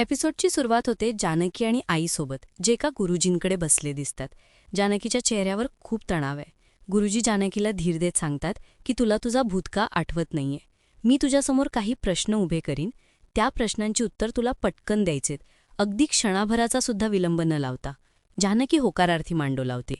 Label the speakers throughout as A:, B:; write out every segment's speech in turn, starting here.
A: एपिसोडची सुरुवात होते जानकी आणि आईसोबत जे एका गुरुजींकडे बसले दिसतात. जानकीच्या चेहऱ्यावर खूप तणाव आहे. गुरुजी जानकीला धीर देत सांगतात की तुला तुझा भूतका आठवत नाहीये. मी तुझ्यासमोर काही प्रश्न उभे करीन. त्या प्रश्नांची उत्तर तुला पटकन द्यायचेत. अगदी क्षणाभराचा सुद्धा विलंब न लावता. जानकी होकारार्थी मांडो लावते.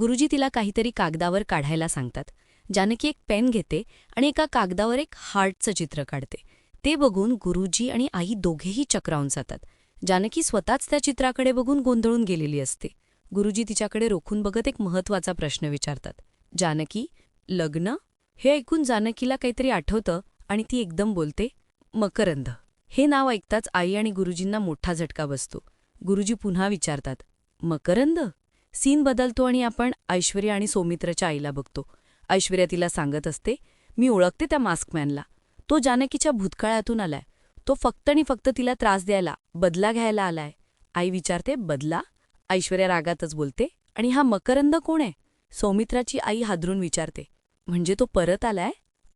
A: गुरुजी तिला काहीतरी कागदावर काढायला सांगतात. जानकी एक पेन घेते आणि एका कागदावर एक हार्टचं चित्र काढते. ते बघून गुरुजी आणि आई दोघेही चक्रावून जातात. जानकी स्वतःच त्या चित्राकडे बघून गोंधळून गेलेली असते. गुरुजी तिच्याकडे रोखून बघत एक महत्त्वाचा प्रश्न विचारतात. जानकी लग्न? हे ऐकून जानकीला काहीतरी आठवतं आणि ती एकदम बोलते मकरंद. हे नाव ऐकताच आई आणि गुरुजींना मोठा झटका बसतो. गुरुजी पुन्हा विचारतात मकरंद? सीन बदलतो आणि आपण ऐश्वर्या आणि सौमित्रच्या आईला बघतो. ऐश्वर्या तिला सांगत असते मी ओळखते त्या मास्कमॅनला. तो जानकीच्या भूतकाळातून आलाय. तो फक्त आणि फक्त तिला त्रास द्यायला बदला घ्यायला आलाय. आई विचारते बदला? ऐश्वर्या रागातच बोलते आणि हा मकरंद कोण आहे? सौमित्राची आई हादरून विचारते म्हणजे तो परत आलाय?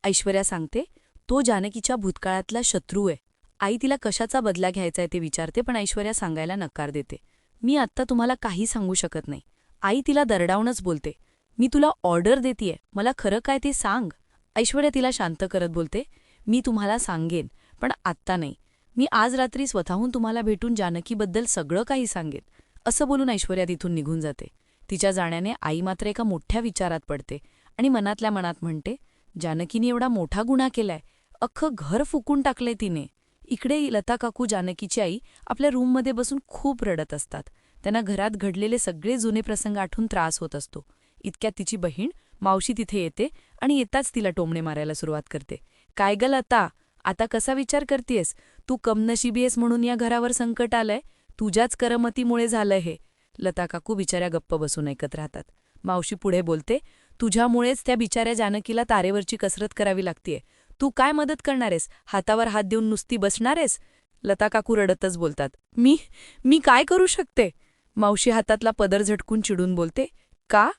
A: ऐश्वर्या सांगते तो जानकीच्या भूतकाळातला शत्रू आहे. आई तिला कशाचा बदला घ्यायचा आहे ते विचारते पण ऐश्वर्या सांगायला नकार देते. मी आत्ता तुम्हाला काही सांगू शकत नाही. आई तिला दरडावूनच बोलते मी तुला ऑर्डर देतीये. मला खरं काय ते सांग. ऐश्वर्या तिला शांत करत बोलते मी तुम्हाला सांगेन पण आत्ता नाही. मी आज रात्री स्वतःहून तुम्हाला भेटून जानकीबद्दल सगळं काही सांगेन. असं बोलून ऐश्वर्या तिथून निघून जाते. तिच्या जाण्याने आई मात्र एका मोठ्या विचारात पडते आणि मनातल्या मनात म्हणते जानकीने एवढा मोठा गुन्हा केलाय. अख्खं घर फुकून टाकलंय तिने. इकडे लता काकू जानकीची आई आपल्या रूममध्ये बसून खूप रडत असतात. त्यांना घरात घडलेले सगळे जुने प्रसंग आठवून त्रास होत असतो. इतक्यात तिची बहीण मावशी तिथे येते आणि येताच तिला टोमणे मारायला सुरुवात करते. काय ग लता आता कसा विचार करतेयस? तू कमनशिबी आहेस म्हणून या घरावर संकट आलंय? तुझ्याच करमतीमुळे झालंय हे. लता काकू बिचाऱ्या गप्प बसून ऐकत राहतात. मावशी पुढे बोलते तुझ्यामुळेच त्या बिचाऱ्या जानकीला तारेवरची कसरत करावी लागतीये. तू काय मदत करणारेस? हातावर हात देऊन नुसती बसणारेस? लता काकू रडतच बोलतात मी मी काय करू शकते? मावशी हातातला पदर झटकून चिडून बोलते का?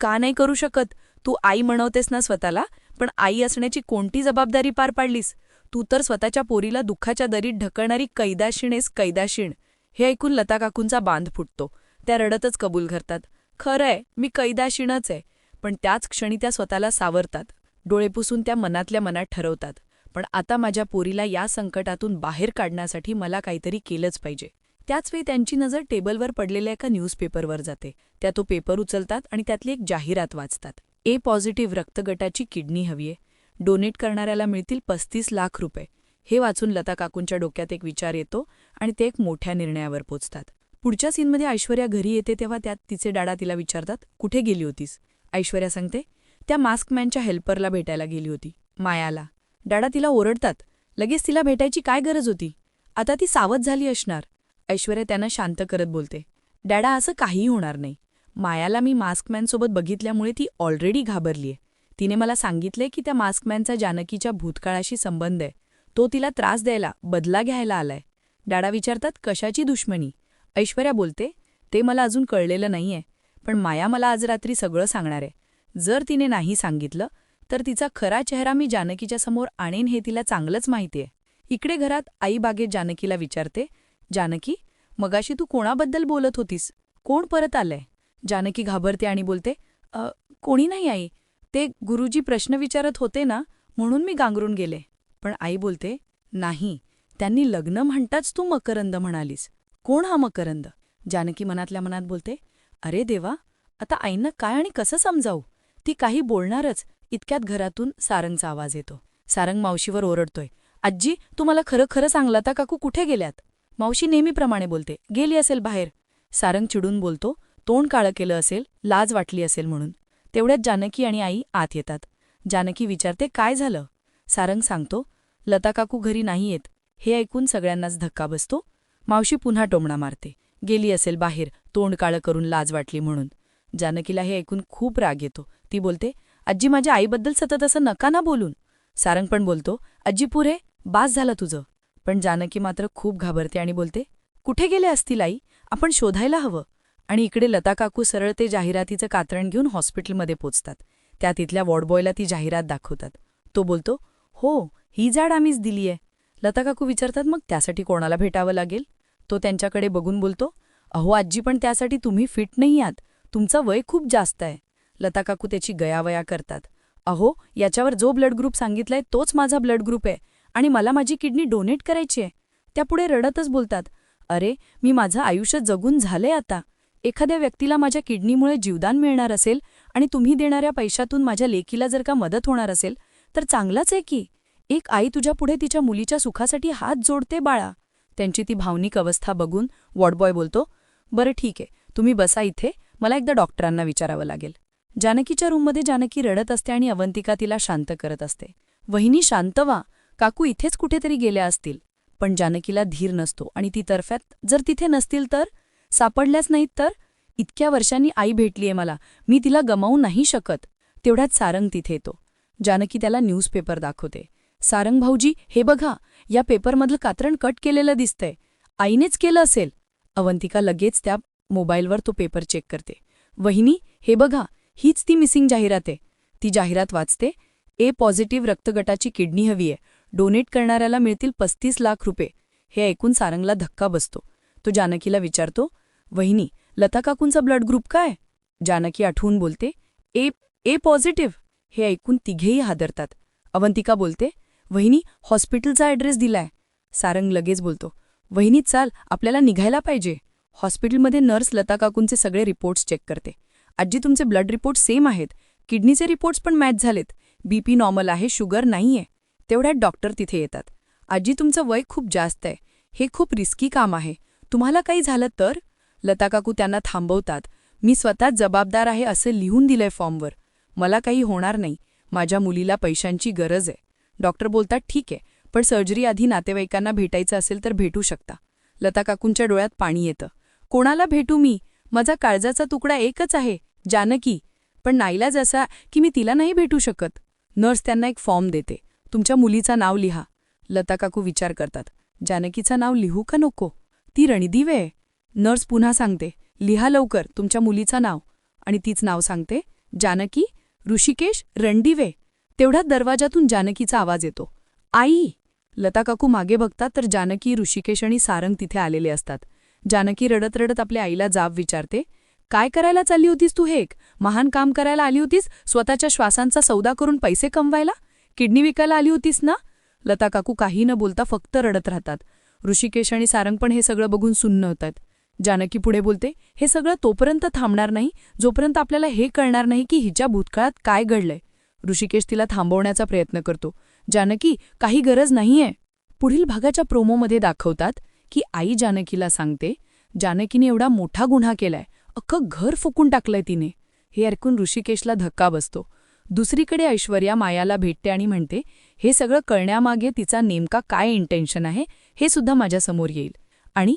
A: का नाही करू शकत? तू आई म्हणवतेस ना स्वतःला पण आई असण्याची कोणती जबाबदारी पार पाडलीस? तू तर स्वतःच्या पोरीला दुःखाच्या दरीत ढकलणारी कैदाशिणेस कैदाशीण. हे ऐकून लता काकूंचा बांध फुटतो. त्या रडतच कबूल करतात. खरंय मी कैदाशीणच आहे पण त्याच क्षणी त्या स्वतःला सावरतात. डोळे पुसून त्या मनातल्या मनात ठरवतात. पण आता माझ्या पोरीला या संकटातून बाहेर काढण्यासाठी मला काहीतरी केलंच पाहिजे. त्याचवेळी त्यांची नजर टेबलवर पडलेल्या एका न्यूजपेपरवर जाते. त्या तो पेपर उचलतात आणि त्यातली एक जाहिरात वाचतात. ए पॉझिटिव्ह रक्तगटाची किडनी हवीये. डोनेट करणाऱ्याला मिळतील पस्तीस लाख रुपये. हे वाचून लता काकूंच्या डोक्यात एक विचार येतो आणि ते एक मोठ्या निर्णयावर पोचतात. पुढच्या सीनमध्ये ऐश्वर्या घरी येते तेव्हा त्यात तिचे डाडा तिला विचारतात कुठे गेली होतीस? ऐश्वर्या सांगते त्या मास्कमॅनच्या हेल्परला भेटायला गेली होती मायाला. डाडा तिला ओरडतात लगेच तिला भेटायची काय गरज होती? आता ती सावध झाली असणार. ऐश्वर्या त्यांना शांत करत बोलते डॅडा असं काहीही होणार नाही. मायाला मी मास्कमॅनसोबत बघितल्यामुळे ती ऑलरेडी घाबरलीय. तिने मला सांगितले की त्या मास्कमॅनचा जानकीच्या भूतकाळाशी संबंध आहे. तो तिला त्रास द्यायला बदला घ्यायला आलाय. डाडा विचारतात कशाची दुश्मनी? ऐश्वर्या बोलते ते मला अजून कळलेलं नाहीये पण माया मला आज रात्री सगळं सांगणार आहे. जर तिने नाही सांगितलं तर तिचा खरा चेहरा मी जानकीच्या समोर आणेन हे तिला चांगलंच माहितीये. इकडे घरात आई बागेत जानकीला विचारते जानकी मगाशी तू कोणाबद्दल बोलत होतीस? कोण परत आलंय? जानकी घाबरते आणि बोलते कोणी नाही आई. ते गुरुजी प्रश्न विचारत होते ना म्हणून मी गांगरून गेले. पण आई बोलते नाही त्यांनी लग्न म्हणताच तू मकरंद म्हणालीस. कोण हा मकरंद? जानकी मनातल्या मनात बोलते अरे देवा आता आईंना काय आणि कसं समजावू? ती काही बोलणारच. इतक्यात घरातून सारंगचा आवाज येतो. सारंग मावशीवर ओरडतोय आजी तुम्हाला खरं खरं सांगला काकू कुठे गेल्यात? मावशी नेहमीप्रमाणे बोलते गेली असेल बाहेर. सारंग चिडून बोलतो तोंड काळं केलं असेल लाज वाटली असेल म्हणून. तेवढ्यात जानकी आणि आई आत येतात. जानकी विचारते काय झालं? सारंग सांगतो लता काकू घरी नाही येत. हे ऐकून सगळ्यांनाच धक्का बसतो. मावशी पुन्हा टोमणा मारते. गेली असेल बाहेर तोंड काळं करून लाज वाटली म्हणून. जानकीला हे ऐकून खूप राग येतो. ती बोलते आजी माझ्या आईबद्दल सतत असं नका ना बोलून. सारंग पण बोलतो आजी पुरे बास झालं तुझं. पण जानकी मात्र खूप घाबरते आणि बोलते कुठे गेले असतील आई? आपण शोधायला हवं. आणि इकडे लता काकू सरळ ते जाहिरातीचं कातरण घेऊन हॉस्पिटलमध्ये पोचतात. त्या तिथल्या वॉर्डबॉयला ती जाहिरात दाखवतात. तो बोलतो हो ही जाड आम्हीच दिलीये लता काकू विचारतात मग त्यासाठी कोणाला भेटावं लागेल?
B: तो त्यांच्याकडे बघून बोलतो अहो आजी पण त्यासाठी तुम्ही फिट नाही आहात. तुमचं वय खूप जास्त आहे. लता काकू त्याची गयावया करतात. अहो याच्यावर जो ब्लड ग्रुप सांगितलाय तोच माझा ब्लड ग्रुप आहे आणि मला माझी किडनी डोनेट करायची आहे. त्यापुढे रडतच बोलतात अरे मी माझं आयुष्य जगून झालंय आता. एखाद्या व्यक्तीला माझ्या किडनीमुळे जीवदान मिळणार असेल आणि तुम्ही देणाऱ्या पैशातून माझ्या लेकीला जर का मदत होणार असेल तर चांगलाच आहे की. एक आई तुझ्या पुढे तिच्या मुलीच्या सुखासाठी हात जोडते बाळा. त्यांची ती भावनिक अवस्था बघून वॉर्डबॉय बोलतो बरं ठीक आहे तुम्ही बसा इथे मला एकदा डॉक्टरांना विचारावं लागेल. जानकीच्या रूममध्ये जानकी रडत असते आणि अवंतिका तिला शांत करत असते. वहिनी शांत व्हा. काकू इथेच कुठेतरी गेल्या असतील. पण जानकीला धीर नसतो आणि ती तर्फ्यात जर तिथे नसतील तर? सापडल्याच नाहीत तर? इतक्या वर्षांनी आई भेटलीये मला. मी तिला गमावू नाही शकत. तेवढ्यात सारंग तिथे येतो. जानकी त्याला न्यूजपेपर दाखवते. सारंग भाऊजी हे बघा या पेपरमधलं कात्रण कट केलेलं दिसतंय. आईनेच केलं असेल. अवंतिका लगेच त्या मोबाईलवर तो पेपर चेक करते. वहिनी हे बघा हीच ती मिसिंग जाहिरात आहे. ती जाहिरात वाचते. ए पॉझिटिव्ह रक्तगटाची किडनी हवी आहे डोनेट करणाऱ्याला मिळतील पस्तीस लाख रुपये. हे ऐकून सारंगला धक्का बसतो. तो जानकीला विचारतो वहिनी लता काकूंचा ब्लड ग्रुप काय? जानकी आठवून बोलते ए ए पॉझिटिव्ह हे ऐकून तिघेही हादरतात. अवंतिका बोलते वहिनी हॉस्पिटलचा ॲड्रेस दिलाय. सारंग लगेच बोलतो वहिनी चाल आपल्याला निघायला पाहिजे. हॉस्पिटलमध्ये नर्स लता काकूंचे सगळे रिपोर्ट्स चेक करते. आजी तुमचे ब्लड रिपोर्ट सेम आहेत. किडनीचे रिपोर्ट्स पण मॅच झालेत. बीपी नॉर्मल आहे शुगर नाहीये. तेवढ्यात डॉक्टर तिथे येतात. आजी तुमचं वय खूप जास्त आहे. हे खूप रिस्की काम आहे. तुम्हाला काही झालं तर? लताकाकू त्यांना थांबवतात. मी स्वतःच जबाबदार आहे असं लिहून दिलंय फॉर्मवर. मला काही होणार नाही. माझ्या मुलीला पैशांची गरज आहे. डॉक्टर बोलतात ठीक आहे. पण सर्जरी आधी नातेवाईकांना भेटायचं असेल तर भेटू शकता. लता काकूंच्या डोळ्यात पाणी येतं. कोणाला भेटू मी? माझा काळजाचा तुकडा एकच आहे. जानकी. पण नाईलाज असा की मी तिला नाही भेटू शकत. नर्स त्यांना एक फॉर्म देते. तुमच्या मुलीचं नाव लिहा. लता काकू विचार करतात. जानकीचं नाव लिहू का नको? ती रणदिवे आहे. नर्स पुन्हा सांगते लिहा लवकर तुमच्या मुलीचं नाव. आणि तीच नाव सांगते जानकी ऋषिकेश रणदिवे. तेवढ्यात दरवाजातून जानकीचा आवाज येतो. आई! लता काकू मागे बघतात तर जानकी ऋषिकेश आणि सारंग तिथे आलेले असतात. जानकी रडत रडत आपल्या आईला जाब विचारते काय करायला चालली होतीस तू हे एक? महान काम करायला आली होतीस? स्वतःच्या श्वासांचा सौदा करून पैसे कमवायला? किडनी विकायला आली होतीस ना? लता काकू काही न बोलता फक्त रडत राहतात. ऋषिकेश आणि सारंग पण हे सगळं बघून सुन्न होतात. जानकी पुढे बोलते हे सगळं तोपर्यंत थांबणार नाही जोपर्यंत आपल्याला हे कळणार नाही की हिच्या भूतकाळात काय घडलंय. ऋषिकेश तिला थांबवण्याचा प्रयत्न करतो. जानकी काही गरज नाहीये. पुढील भागाच्या प्रोमोमध्ये दाखवतात की आई जानकीला सांगते जानकीने एवढा मोठा गुन्हा केलाय अख्खं घर फुकून टाकलंय तिने. हे ऐकून ऋषिकेशला धक्का बसतो. दुसरीकडे ऐश्वर्या मायाला भेटते आणि म्हणते हे सगळं कळण्यामागे तिचा नेमका काय इंटेन्शन आहे हे सुद्धा माझ्यासमोर येईल. आणि